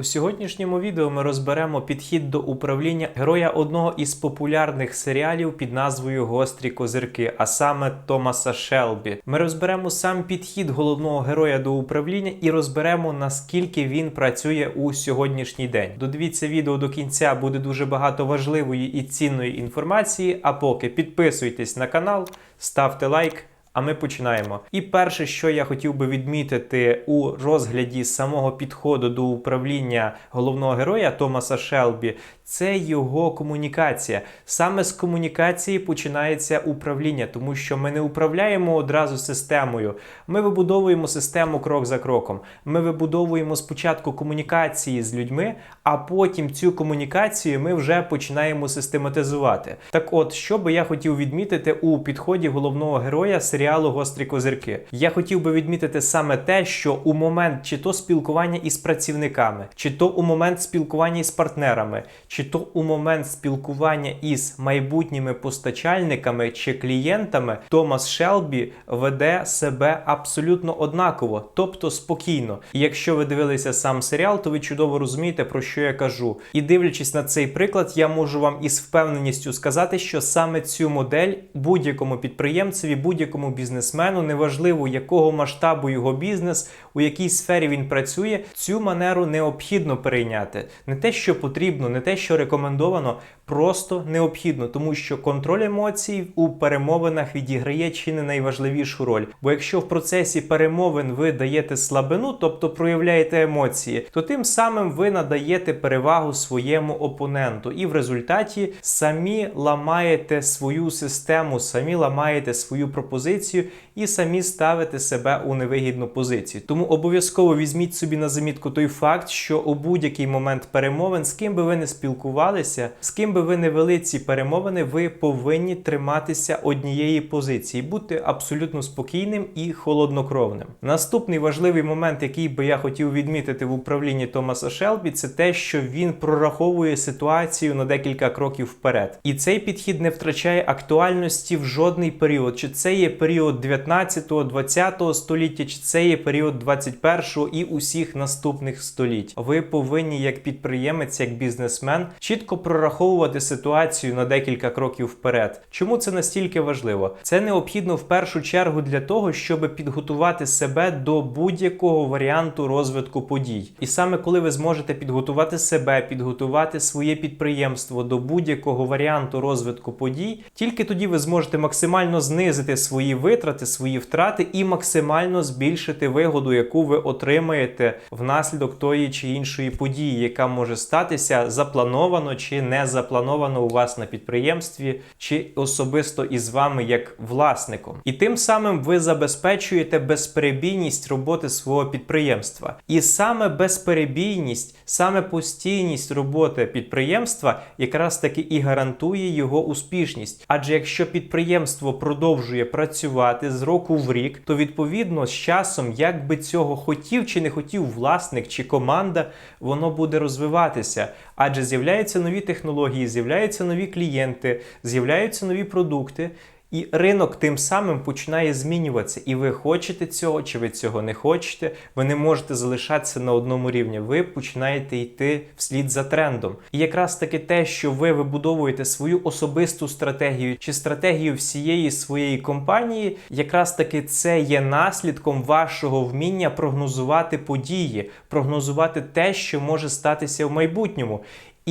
У сьогоднішньому відео ми розберемо підхід до управління героя одного із популярних серіалів під назвою Гострі козирки, а саме Томаса Шелбі. Ми розберемо сам підхід головного героя до управління і розберемо наскільки він працює у сьогоднішній день. Додивіться відео до кінця, буде дуже багато важливої і цінної інформації. А поки підписуйтесь на канал, ставте лайк. А ми починаємо. І перше, що я хотів би відмітити у розгляді самого підходу до управління головного героя Томаса Шелбі, це його комунікація. Саме з комунікації починається управління, тому що ми не управляємо одразу системою. Ми вибудовуємо систему крок за кроком. Ми вибудовуємо спочатку комунікації з людьми, а потім цю комунікацію ми вже починаємо систематизувати. Так от, що би я хотів відмітити у підході головного героя серіалу Гострі козирки. Я хотів би відмітити саме те, що у момент чи то спілкування із працівниками, чи то у момент спілкування із партнерами, чи то у момент спілкування із майбутніми постачальниками чи клієнтами, Томас Шелбі веде себе абсолютно однаково, тобто спокійно. І якщо ви дивилися сам серіал, то ви чудово розумієте, про що я кажу. І дивлячись на цей приклад, я можу вам із впевненістю сказати, що саме цю модель будь-якому підприємцеві, будь-якому бізнесмену, неважливо якого масштабу його бізнес, у якій сфері він працює, цю манеру необхідно перейняти. Не те, що потрібно, не те, що рекомендовано, просто необхідно, тому що контроль емоцій у перемовинах відіграє чи не найважливішу роль. Бо якщо в процесі перемовин ви даєте слабину, тобто проявляєте емоції, то тим самим ви надаєте перевагу своєму опоненту, і в результаті самі ламаєте свою систему, самі ламаєте свою пропозицію і самі ставите себе у невигідну позицію. Тому обов'язково візьміть собі на замітку той факт, що у будь-який момент перемовин, з ким би ви не спілкувалися, з ким би ви не вели ці перемовини, ви повинні триматися однієї позиції, бути абсолютно спокійним і холоднокровним. Наступний важливий момент, який би я хотів відмітити в управлінні Томаса Шелбі, це те, що він прораховує ситуацію на декілька кроків вперед. І цей підхід не втрачає актуальності в жодний період. Чи це є період 19-20 століття, чи це є період 21-го і усіх наступних століть. Ви повинні, як підприємець, як бізнесмен, чітко прораховувати ситуацію на декілька кроків вперед. Чому це настільки важливо? Це необхідно в першу чергу для того, щоб підготувати себе до будь-якого варіанту розвитку подій. І саме коли ви зможете підготувати себе, підготувати своє підприємство до будь-якого варіанту розвитку подій, тільки тоді ви зможете максимально знизити свої витрати, свої втрати і максимально збільшити вигоду, яку ви отримаєте внаслідок тої чи іншої події, яка може статися заплановано чи не заплановано у вас на підприємстві, чи особисто із вами як власником. І тим самим ви забезпечуєте безперебійність роботи свого підприємства. І саме безперебійність, саме постійність роботи підприємства якраз таки і гарантує його успішність. Адже якщо підприємство продовжує працювати з року в рік, то відповідно з часом, як би цього хотів чи не хотів власник чи команда, воно буде розвиватися. Адже з'являються нові технології, з'являються нові клієнти, з'являються нові продукти. І ринок тим самим починає змінюватися. І ви хочете цього, чи ви цього не хочете, ви не можете залишатися на одному рівні. Ви починаєте йти вслід за трендом. І якраз таки те, що ви вибудовуєте свою особисту стратегію чи стратегію всієї своєї компанії, якраз таки це є наслідком вашого вміння прогнозувати події, прогнозувати те, що може статися в майбутньому.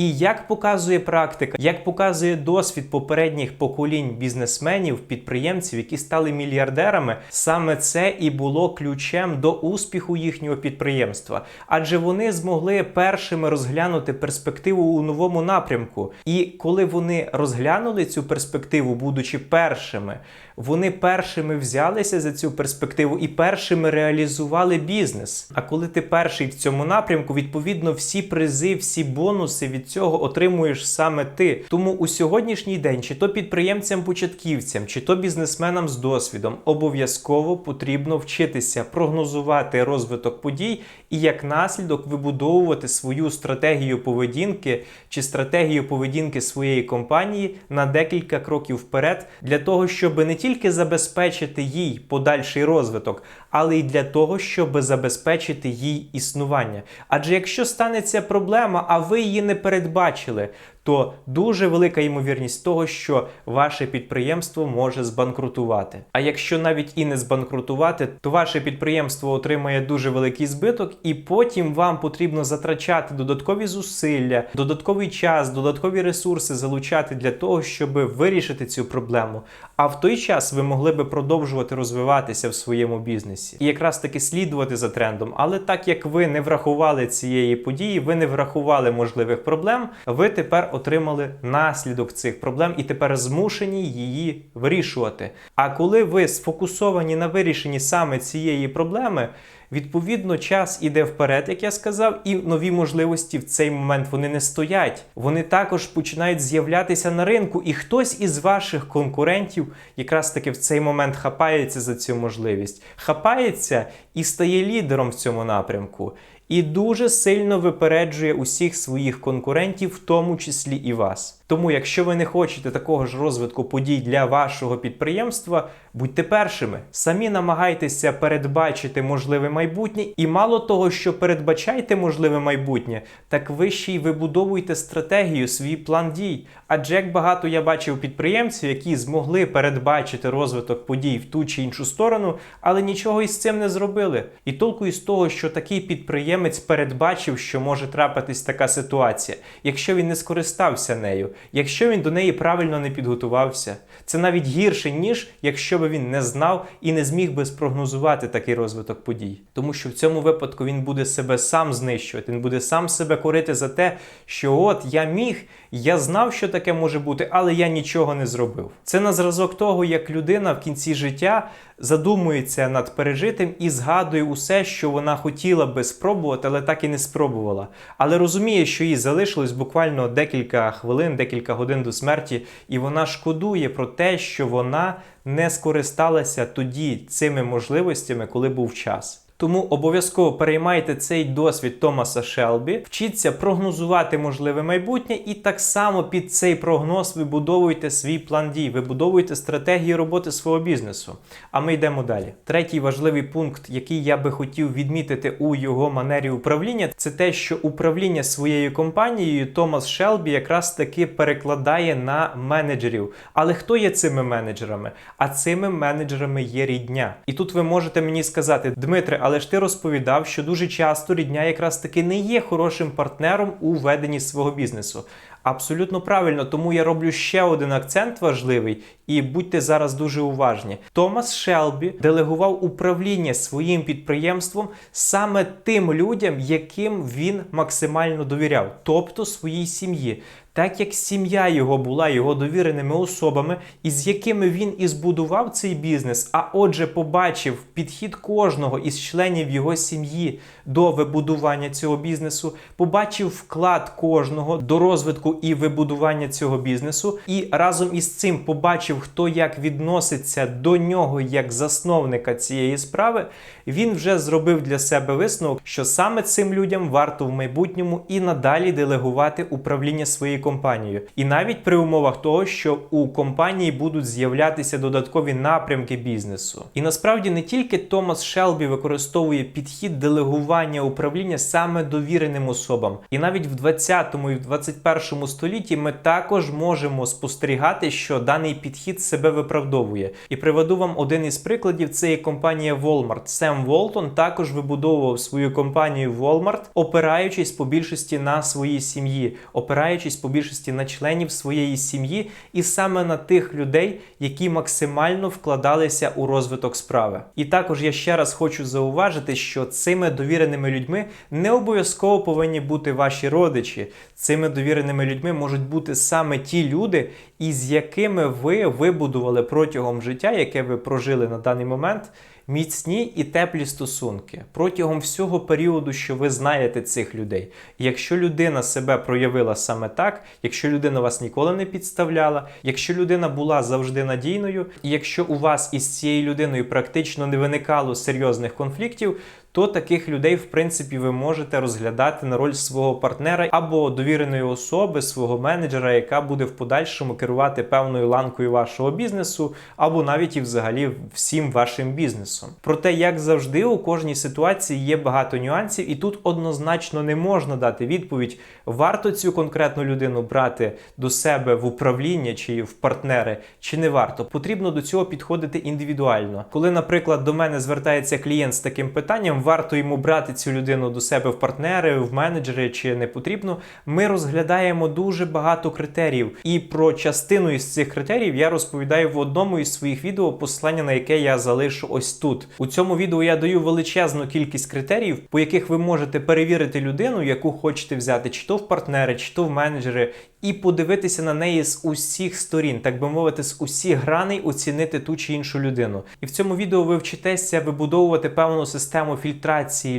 І як показує практика, як показує досвід попередніх поколінь бізнесменів, підприємців, які стали мільярдерами, саме це і було ключем до успіху їхнього підприємства, адже вони змогли першими розглянути перспективу у новому напрямку. І коли вони розглянули цю перспективу, будучи першими, вони першими взялися за цю перспективу і першими реалізували бізнес. А коли ти перший в цьому напрямку, відповідно всі призи, всі бонуси від цього отримуєш саме ти. Тому у сьогоднішній день, чи то підприємцям-початківцям, чи то бізнесменам з досвідом, обов'язково потрібно вчитися прогнозувати розвиток подій і як наслідок вибудовувати свою стратегію поведінки чи стратегію поведінки своєї компанії на декілька кроків вперед, для того, щоб не тільки тільки забезпечити їй подальший розвиток, але й для того, щоб забезпечити їй існування. Адже якщо станеться проблема, а ви її не передбачили, то дуже велика ймовірність того, що ваше підприємство може збанкрутувати. А якщо навіть і не збанкрутувати, то ваше підприємство отримає дуже великий збиток, і потім вам потрібно затрачати додаткові зусилля, додатковий час, додаткові ресурси залучати для того, щоб вирішити цю проблему. А в той час ви могли би продовжувати розвиватися в своєму бізнесі і якраз таки слідувати за трендом. Але так як ви не врахували цієї події, ви не врахували можливих проблем, ви тепер отримали наслідок цих проблем і тепер змушені її вирішувати. А коли ви сфокусовані на вирішенні саме цієї проблеми, Відповідно, час іде вперед, як я сказав, і нові можливості в цей момент вони не стоять. Вони також починають з'являтися на ринку, і хтось із ваших конкурентів якраз таки в цей момент хапається за цю можливість, хапається і стає лідером в цьому напрямку. І дуже сильно випереджує усіх своїх конкурентів, в тому числі і вас. Тому, якщо ви не хочете такого ж розвитку подій для вашого підприємства, будьте першими. Самі намагайтеся передбачити можливе майбутнє, і мало того, що передбачайте можливе майбутнє, так ви ще й вибудовуйте стратегію, свій план дій. Адже як багато я бачив підприємців, які змогли передбачити розвиток подій в ту чи іншу сторону, але нічого із цим не зробили. І толку із того, що такий підприємець передбачив, що може трапитись така ситуація, якщо він не скористався нею якщо він до неї правильно не підготувався. Це навіть гірше, ніж якщо би він не знав і не зміг би спрогнозувати такий розвиток подій. Тому що в цьому випадку він буде себе сам знищувати, він буде сам себе корити за те, що от я міг, я знав, що таке може бути, але я нічого не зробив. Це на зразок того, як людина в кінці життя задумується над пережитим і згадує усе, що вона хотіла би спробувати, але так і не спробувала. Але розуміє, що їй залишилось буквально декілька хвилин, декілька годин до смерті, і вона шкодує про те, що вона не скористалася тоді цими можливостями, коли був час. Тому обов'язково переймайте цей досвід Томаса Шелбі, вчіться прогнозувати можливе майбутнє, і так само під цей прогноз вибудовуйте свій план дій, вибудовуйте стратегії роботи свого бізнесу. А ми йдемо далі. Третій важливий пункт, який я би хотів відмітити у його манері управління, це те, що управління своєю компанією Томас Шелбі якраз таки перекладає на менеджерів. Але хто є цими менеджерами? А цими менеджерами є рідня. І тут ви можете мені сказати, Дмитре, але ж ти розповідав, що дуже часто рідня якраз таки не є хорошим партнером у веденні свого бізнесу. Абсолютно правильно, тому я роблю ще один акцент важливий, і будьте зараз дуже уважні. Томас Шелбі делегував управління своїм підприємством саме тим людям, яким він максимально довіряв, тобто своїй сім'ї. Так як сім'я його була його довіреними особами, із якими він і збудував цей бізнес, а отже, побачив підхід кожного із членів його сім'ї до вибудування цього бізнесу, побачив вклад кожного до розвитку і вибудування цього бізнесу, і разом із цим побачив, хто як відноситься до нього як засновника цієї справи. Він вже зробив для себе висновок, що саме цим людям варто в майбутньому і надалі делегувати управління своєю компанією. І навіть при умовах того, що у компанії будуть з'являтися додаткові напрямки бізнесу. І насправді не тільки Томас Шелбі використовує підхід делегування управління саме довіреним особам. І навіть в 20-му і в 21 столітті ми також можемо спостерігати, що даний підхід себе виправдовує. І приведу вам один із прикладів: це є компанія Walmart. Сем Волтон також вибудовував свою компанію Walmart, опираючись по більшості на своїй сім'ї, опираючись по більшості на членів своєї сім'ї, і саме на тих людей, які максимально вкладалися у розвиток справи. І також я ще раз хочу зауважити, що цими довіреними людьми не обов'язково повинні бути ваші родичі. Цими довіреними людьми можуть бути саме ті люди, із якими ви вибудували протягом життя, яке ви прожили на даний момент міцні і теплі стосунки протягом всього періоду, що ви знаєте цих людей. І якщо людина себе проявила саме так, якщо людина вас ніколи не підставляла, якщо людина була завжди надійною, і якщо у вас із цією людиною практично не виникало серйозних конфліктів, то таких людей, в принципі, ви можете розглядати на роль свого партнера або довіреної особи, свого менеджера, яка буде в подальшому керувати певною ланкою вашого бізнесу, або навіть і взагалі всім вашим бізнесом. Проте, як завжди, у кожній ситуації є багато нюансів, і тут однозначно не можна дати відповідь, варто цю конкретну людину брати до себе в управління чи в партнери, чи не варто. Потрібно до цього підходити індивідуально. Коли, наприклад, до мене звертається клієнт з таким питанням, варто йому брати цю людину до себе в партнери, в менеджери чи не потрібно. Ми розглядаємо дуже багато критеріїв, і про частину із цих критеріїв я розповідаю в одному із своїх відео, посилання на яке я залишу ось тут. У цьому відео я даю величезну кількість критеріїв, по яких ви можете перевірити людину, яку хочете взяти, чи то в партнери, чи то в менеджери, і подивитися на неї з усіх сторін, так би мовити, з усіх граней оцінити ту чи іншу людину. І в цьому відео ви вчитеся вибудовувати певну систему фільтрації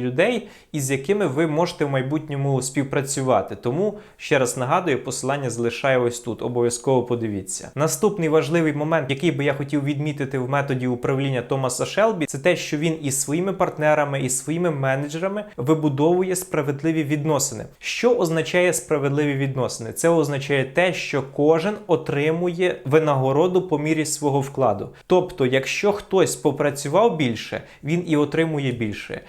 людей, із якими ви можете в майбутньому співпрацювати. Тому ще раз нагадую, посилання залишаю ось тут. Обов'язково подивіться. Наступний важливий момент, який би я хотів відмітити в методі управління Томаса Шелбі, це те, що він із своїми партнерами і своїми менеджерами вибудовує справедливі відносини. Що означає справедливі відносини? Це означає те, що кожен отримує винагороду по мірі свого вкладу. Тобто, якщо хтось попрацював більше, він і отримує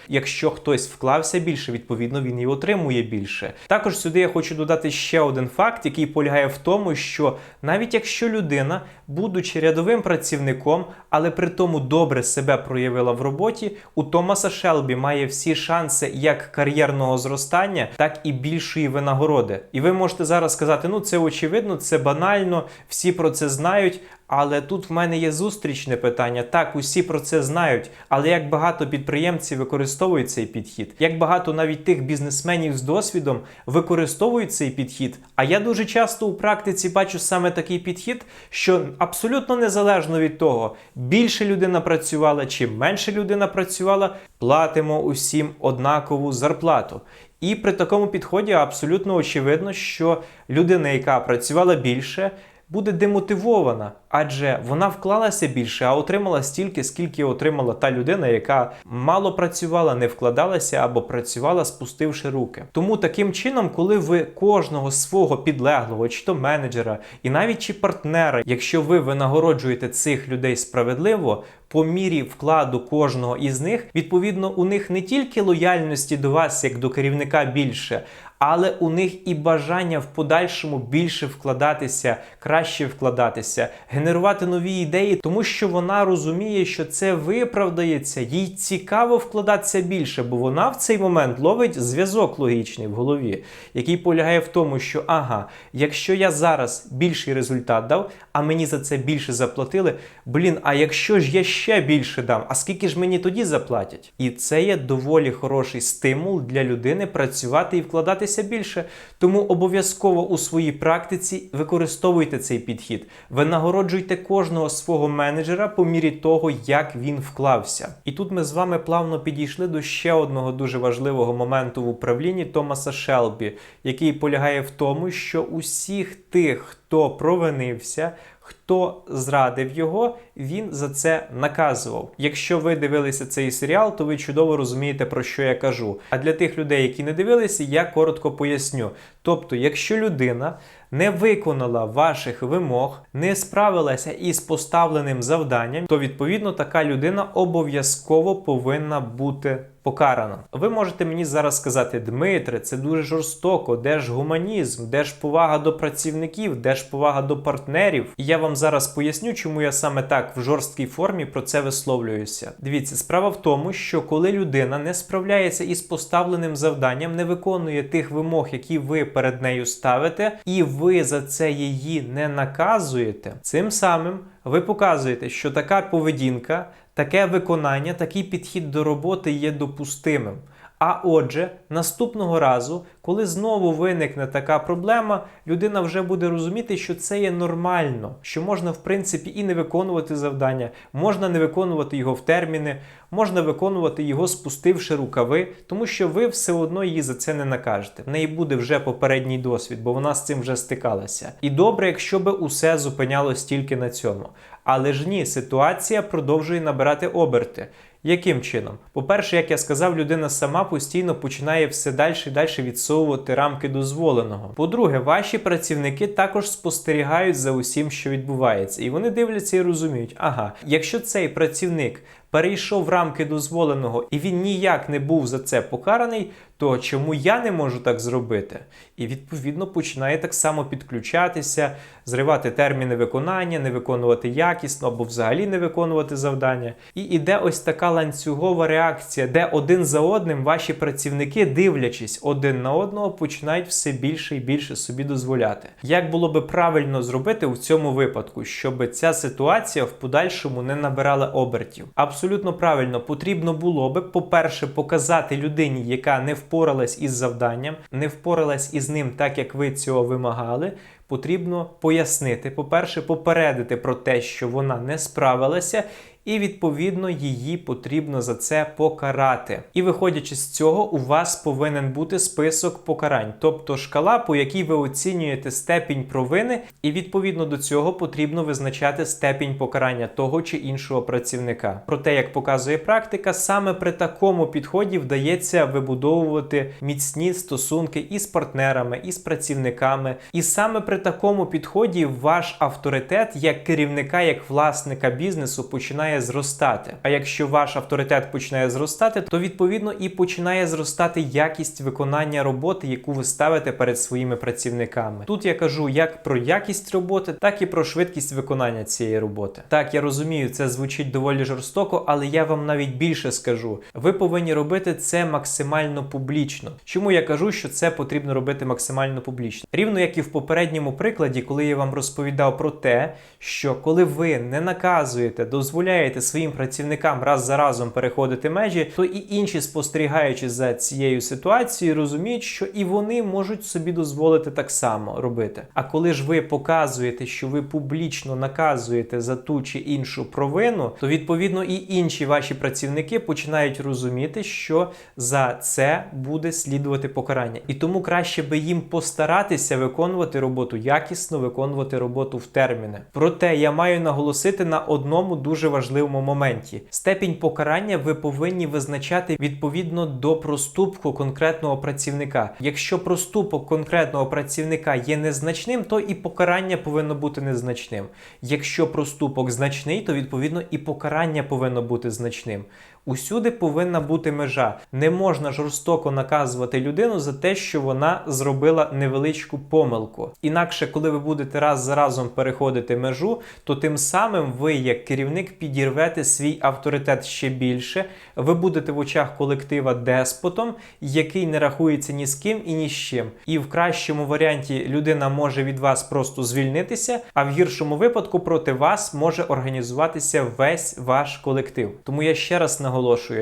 Якщо хтось вклався більше, відповідно він і отримує більше. Також сюди я хочу додати ще один факт, який полягає в тому, що навіть якщо людина, будучи рядовим працівником, але при тому добре себе проявила в роботі, у Томаса Шелбі має всі шанси як кар'єрного зростання, так і більшої винагороди. І ви можете зараз сказати, ну це очевидно, це банально, всі про це знають. Але тут в мене є зустрічне питання. Так, усі про це знають. Але як багато підприємців використовують цей підхід, як багато навіть тих бізнесменів з досвідом використовують цей підхід. А я дуже часто у практиці бачу саме такий підхід, що абсолютно незалежно від того, більше людина працювала чи менше людина працювала, платимо усім однакову зарплату. І при такому підході абсолютно очевидно, що людина, яка працювала більше, буде демотивована, адже вона вклалася більше, а отримала стільки, скільки отримала та людина, яка мало працювала, не вкладалася або працювала, спустивши руки. Тому таким чином, коли ви кожного свого підлеглого, чи то менеджера, і навіть чи партнера, якщо ви винагороджуєте цих людей справедливо. По мірі вкладу кожного із них, відповідно, у них не тільки лояльності до вас, як до керівника більше, але у них і бажання в подальшому більше вкладатися, краще вкладатися, генерувати нові ідеї, тому що вона розуміє, що це виправдається, їй цікаво вкладатися більше, бо вона в цей момент ловить зв'язок логічний в голові, який полягає в тому, що ага, якщо я зараз більший результат дав, а мені за це більше заплатили, блін, а якщо ж я ще більше дам, а скільки ж мені тоді заплатять? І це є доволі хороший стимул для людини працювати і вкладатися більше. Тому обов'язково у своїй практиці використовуйте цей підхід, винагороджуйте кожного свого менеджера по мірі того, як він вклався. І тут ми з вами плавно підійшли до ще одного дуже важливого моменту в управлінні Томаса Шелбі, який полягає в тому, що усіх тих, хто провинився, хто зрадив його, він за це наказував. Якщо ви дивилися цей серіал, то ви чудово розумієте, про що я кажу. А для тих людей, які не дивилися, я коротко поясню. Тобто, якщо людина не виконала ваших вимог, не справилася із поставленим завданням, то відповідно така людина обов'язково повинна бути покарана. Ви можете мені зараз сказати, Дмитре, це дуже жорстоко, де ж гуманізм, де ж повага до працівників, де ж повага до партнерів. І я вам зараз поясню, чому я саме так в жорсткій формі про це висловлююся. Дивіться, справа в тому, що коли людина не справляється із поставленим завданням, не виконує тих вимог, які ви перед нею ставите, і ви за це її не наказуєте, цим самим ви показуєте, що така поведінка, таке виконання, такий підхід до роботи є допустимим. А отже, наступного разу, коли знову виникне така проблема, людина вже буде розуміти, що це є нормально, що можна, в принципі, і не виконувати завдання, можна не виконувати його в терміни, можна виконувати його, спустивши рукави, тому що ви все одно її за це не накажете. В неї буде вже попередній досвід, бо вона з цим вже стикалася. І добре, якщо би усе зупинялось тільки на цьому. Але ж ні, ситуація продовжує набирати оберти. Яким чином? По-перше, як я сказав, людина сама постійно починає все далі і далі відсовувати рамки дозволеного. По-друге, ваші працівники також спостерігають за усім, що відбувається, і вони дивляться і розуміють, ага, якщо цей працівник перейшов рамки дозволеного і він ніяк не був за це покараний, то чому я не можу так зробити? І відповідно починає так само підключатися, зривати терміни виконання, не виконувати якісно або взагалі не виконувати завдання. І іде ось така ланцюгова реакція, де один за одним ваші працівники, дивлячись один на одного, починають все більше і більше собі дозволяти. Як було би правильно зробити у цьому випадку, щоб ця ситуація в подальшому не набирала обертів? Абсолютно правильно потрібно було би, по-перше, показати людині, яка не впоралась із завданням, не впоралась із ним так, як ви цього вимагали. Потрібно пояснити, по-перше, попередити про те, що вона не справилася, і відповідно її потрібно за це покарати. І виходячи з цього, у вас повинен бути список покарань, тобто шкала, по якій ви оцінюєте степінь провини, і відповідно до цього потрібно визначати степінь покарання того чи іншого працівника. Проте, як показує практика, саме при такому підході вдається вибудовувати міцні стосунки із партнерами, із працівниками, і саме при такому підході ваш авторитет як керівника, як власника бізнесу починає зростати. А якщо ваш авторитет починає зростати, то відповідно і починає зростати якість виконання роботи, яку ви ставите перед своїми працівниками. Тут я кажу як про якість роботи, так і про швидкість виконання цієї роботи. Так, я розумію, це звучить доволі жорстоко, але я вам навіть більше скажу. Ви повинні робити це максимально публічно. Чому я кажу, що це потрібно робити максимально публічно? Рівно як і в попередньому прикладі, коли я вам розповідав про те, що коли ви не наказуєте, дозволяєте своїм працівникам раз за разом переходити межі, то і інші, спостерігаючи за цією ситуацією, розуміють, що і вони можуть собі дозволити так само робити. А коли ж ви показуєте, що ви публічно наказуєте за ту чи іншу провину, то відповідно і інші ваші працівники починають розуміти, що за це буде слідувати покарання. І тому краще би їм постаратися виконувати роботу якісно, виконувати роботу в терміни. Проте я маю наголосити на одному дуже важливому моменті: степінь покарання ви повинні визначати відповідно до проступку конкретного працівника. Якщо проступок конкретного працівника є незначним, то і покарання повинно бути незначним. Якщо проступок значний, то відповідно і покарання повинно бути значним. Усюди повинна бути межа. Не можна жорстоко наказувати людину за те, що вона зробила невеличку помилку. Інакше, коли ви будете раз за разом переходити межу, то тим самим ви, як керівник, підірвете свій авторитет ще більше. Ви будете в очах колектива деспотом, який не рахується ні з ким і ні з чим. І в кращому варіанті людина може від вас просто звільнитися, а в гіршому випадку проти вас може організуватися весь ваш колектив. Тому я ще раз наголошую: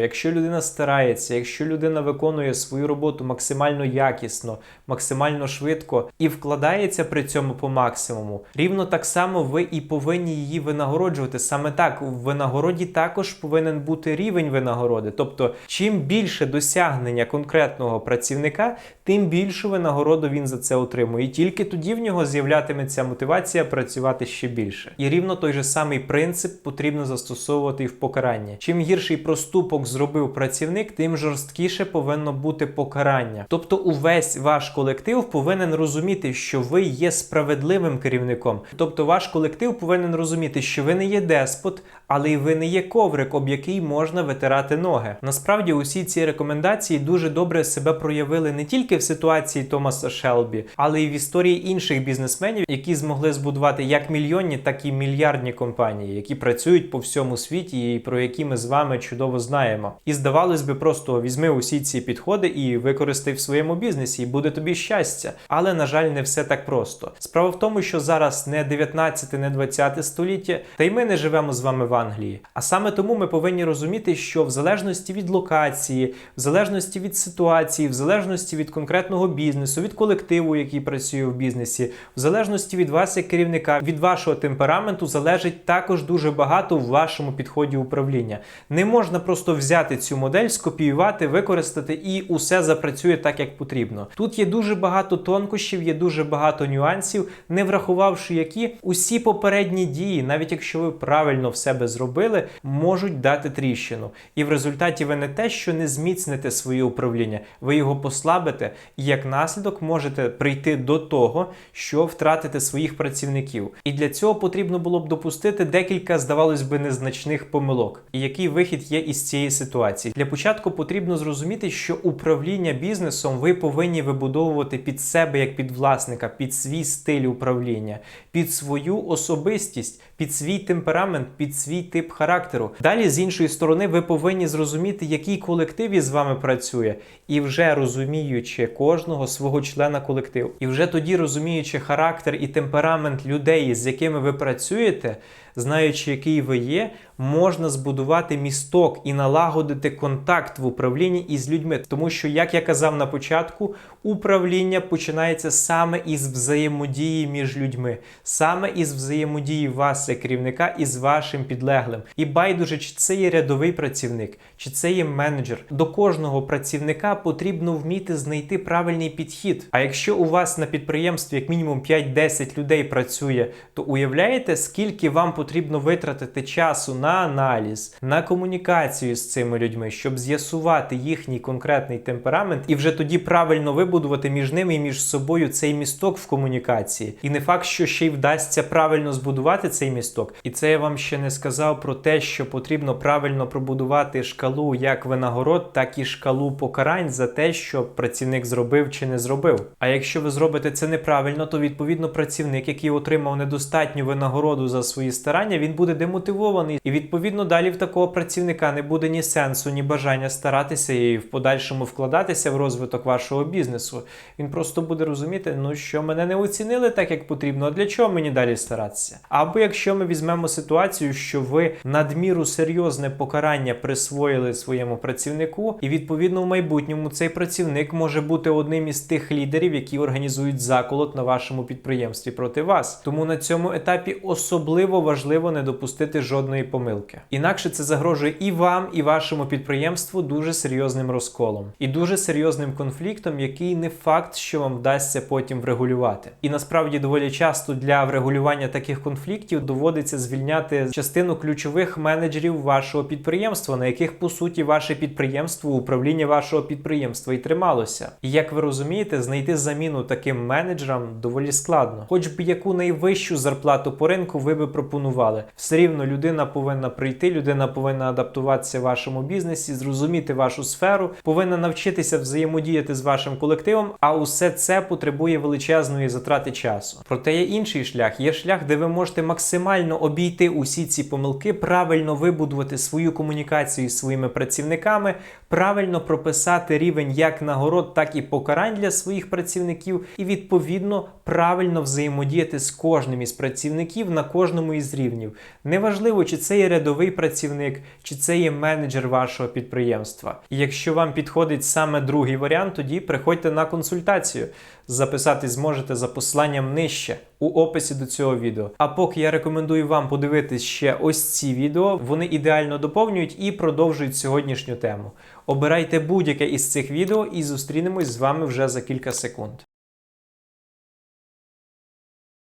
якщо людина старається, якщо людина виконує свою роботу максимально якісно, максимально швидко і вкладається при цьому по максимуму, рівно так само ви і повинні її винагороджувати. Саме так в винагороді також повинен бути рівень винагороди. Тобто, чим більше досягнення конкретного працівника, тим більшу винагороду він за це отримує. І тільки тоді в нього з'являтиметься мотивація працювати ще більше. І рівно той же самий принцип потрібно застосовувати і в покаранні. Чим гірший проступок зробив працівник, тим жорсткіше повинно бути покарання. Тобто, увесь ваш колектив повинен розуміти, що ви є справедливим керівником. Тобто, ваш колектив повинен розуміти, що ви не є деспот, але й ви не є коврик, об який можна витирати ноги. Насправді, усі ці рекомендації дуже добре себе проявили не тільки в ситуації Томаса Шелбі, але й в історії інших бізнесменів, які змогли збудувати як мільйонні, так і мільярдні компанії, які працюють по всьому світі, і про які ми з вами чудово знаємо. І здавалось би, просто візьми усі ці підходи і використай в своєму бізнесі, і буде тобі щастя. Але на жаль, не все так просто. Справа в тому, що зараз не 19, не 20 століття, та й ми не живемо з вами в Англії. А саме тому ми повинні розуміти, що в залежності від локації, в залежності від ситуації, в залежності від конкретного бізнесу, від колективу, який працює в бізнесі, в залежності від вас як керівника, від вашого темпераменту залежить також дуже багато в вашому підході управління. Не можна просто взяти цю модель, скопіювати, використати і усе запрацює так, як потрібно. Тут є дуже багато тонкощів, є дуже багато нюансів, не врахувавши які усі попередні дії, навіть якщо ви правильно в себе зробили, можуть дати тріщину. І в результаті ви не те, що не зміцните своє управління, ви його послабите, і як наслідок можете прийти до того, що втратите своїх працівників. І для цього потрібно було б допустити декілька, здавалось би, незначних помилок. І який вихід є із цієї ситуації? Для початку потрібно зрозуміти, що управління бізнесом ви повинні вибудовувати під себе як під власника, під свій стиль управління, під свою особистість, під свій темперамент, під свій тип характеру. Далі, з іншої сторони, ви повинні зрозуміти, який колектив із вами працює, і вже розуміючи кожного свого члена колективу, і вже тоді розуміючи характер і темперамент людей, з якими ви працюєте, знаючи, який ви є, можна збудувати місток і налагодити контакт в управлінні із людьми. Тому що, як я казав на початку, управління починається саме із взаємодії між людьми, саме із взаємодії вас, як керівника, із вашим підлеглим. І байдуже, чи це є рядовий працівник, чи це є менеджер. До кожного працівника потрібно вміти знайти правильний підхід. А якщо у вас на підприємстві як мінімум 5-10 людей працює, то уявляєте, скільки вам потрібно витратити часу на аналіз, на комунікацію з цими людьми, щоб з'ясувати їхній конкретний темперамент і вже тоді правильно вибудувати між ними і між собою цей місток в комунікації. І не факт, що ще й вдасться правильно збудувати цей місток. І це я вам ще не сказав про те, що потрібно правильно пробудувати шкалу як винагород, так і шкалу покарань за те, що працівник зробив чи не зробив. А якщо ви зробите це неправильно, то відповідно працівник, який отримав недостатню винагороду за свої старання, він буде демотивований. І відповідно далі в такого працівника не буде ні сенсу, ні бажання старатися і в подальшому вкладатися в розвиток вашого бізнесу. Він просто буде розуміти, ну що мене не оцінили так, як потрібно. А для чого мені далі старатися? Або якщо ми візьмемо ситуацію, що ви надміру серйозне покарання присвоїли своєму працівнику, і відповідно в майбутньому цей працівник може бути одним із тих лідерів, які організують заколот на вашому підприємстві проти вас. Тому на цьому етапі особливо важливо не допустити жодної помилки. Інакше це загрожує і вам, і вашому підприємству дуже серйозним розколом і дуже серйозним конфліктом, який не факт, що вам вдасться потім врегулювати. І насправді доволі часто для врегулювання таких конфліктів доводиться звільняти частину ключових менеджерів вашого підприємства, на яких по суті ваше підприємство, управління вашого підприємства і трималося. І як ви розумієте, знайти заміну таким менеджерам доволі складно, хоч би яку найвищу зарплату по ринку ви би пропонували. Все рівно людина повинна прийти, людина повинна адаптуватися в вашому бізнесі, зрозуміти вашу сферу, повинна навчитися взаємодіяти з вашим колективом, а усе це потребує величезної затрати часу. Проте є інший шлях. Є шлях, де ви можете максимально обійти усі ці помилки, правильно вибудувати свою комунікацію з своїми працівниками, правильно прописати рівень як нагород, так і покарань для своїх працівників, і відповідно правильно взаємодіяти з кожним із працівників на кожному із рівнів. Неважливо, чи це є рядовий працівник, чи це є менеджер вашого підприємства. І якщо вам підходить саме другий варіант, тоді приходьте на консультацію. Записатись зможете за посиланням нижче у описі до цього відео. А поки я рекомендую вам подивитись ще ось ці відео, вони ідеально доповнюють і продовжують сьогоднішню тему. Обирайте будь-яке із цих відео і зустрінемось з вами вже за кілька секунд.